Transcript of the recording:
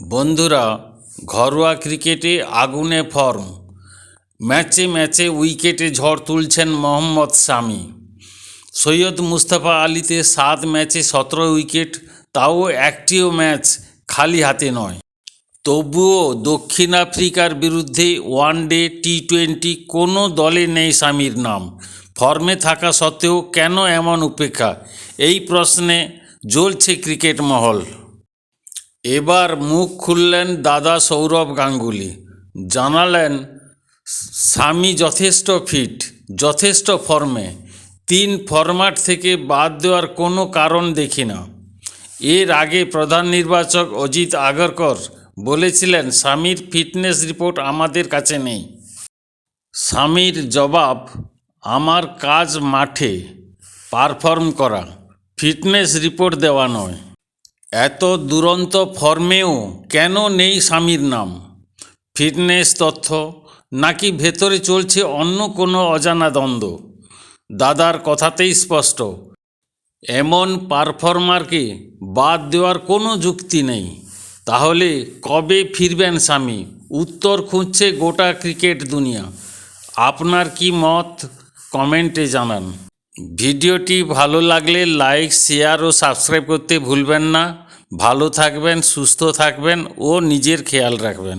বন্ধুরা, ঘরোয়া ক্রিকেটে আগুনে ফর্ম। ম্যাচে ম্যাচে উইকেটে ঝড় তুলছেন মোহাম্মদ শামি। সৈয়দ মুস্তাফা আলীতে সাত ম্যাচে সতেরো উইকেট, তাও একটিও ম্যাচ খালি হাতে নয়। তবুও দক্ষিণ আফ্রিকার বিরুদ্ধে ওয়ানডে টি টোয়েন্টি কোনো দলে নেই স্বামীর নাম। ফর্মে থাকা সত্ত্বেও কেন এমন উপেক্ষা? এই প্রশ্নে জ্বলছে ক্রিকেট মহল। এবার মুখ খুললেন দাদা সৌরভ গাঙ্গুলি। জানালেন, স্বামী যথেষ্ট ফিট, যথেষ্ট ফর্মে। তিন ফরম্যাট থেকে বাদ দেওয়ার কোনো কারণ দেখি না। এর আগে প্রধান নির্বাচক অজিত আগরকর বলেছিলেন, স্বামীর ফিটনেস রিপোর্ট আমাদের কাছে নেই। স্বামীর জবাব, আমার কাজ মাঠে পারফর্ম করা। ফিটনেস রিপোর্ট দেওয়া নয়। এত দুরন্ত ফর্মেও কেন নেই স্বামীর নাম? ফিটনেস তথ্য? নাকি ভেতরে চলছে অন্য কোনো অজানা দ্বন্দ্ব? দাদার কথাতেই স্পষ্ট। এমন পারফর্মারকে বাদ দেওয়ার কোনো যুক্তি নেই। তাহলে কবে ফিরবেন স্বামী? উত্তর খুঁজছে গোটা ক্রিকেট দুনিয়া। আপনার কি মত? কমেন্টে জানান। ভিডিওটি ভালো লাগলে লাইক, শেয়ার ও সাবস্ক্রাইব করতে ভুলবেন না। ভালো থাকবেন, সুস্থ থাকবেন ও নিজের খেয়াল রাখবেন।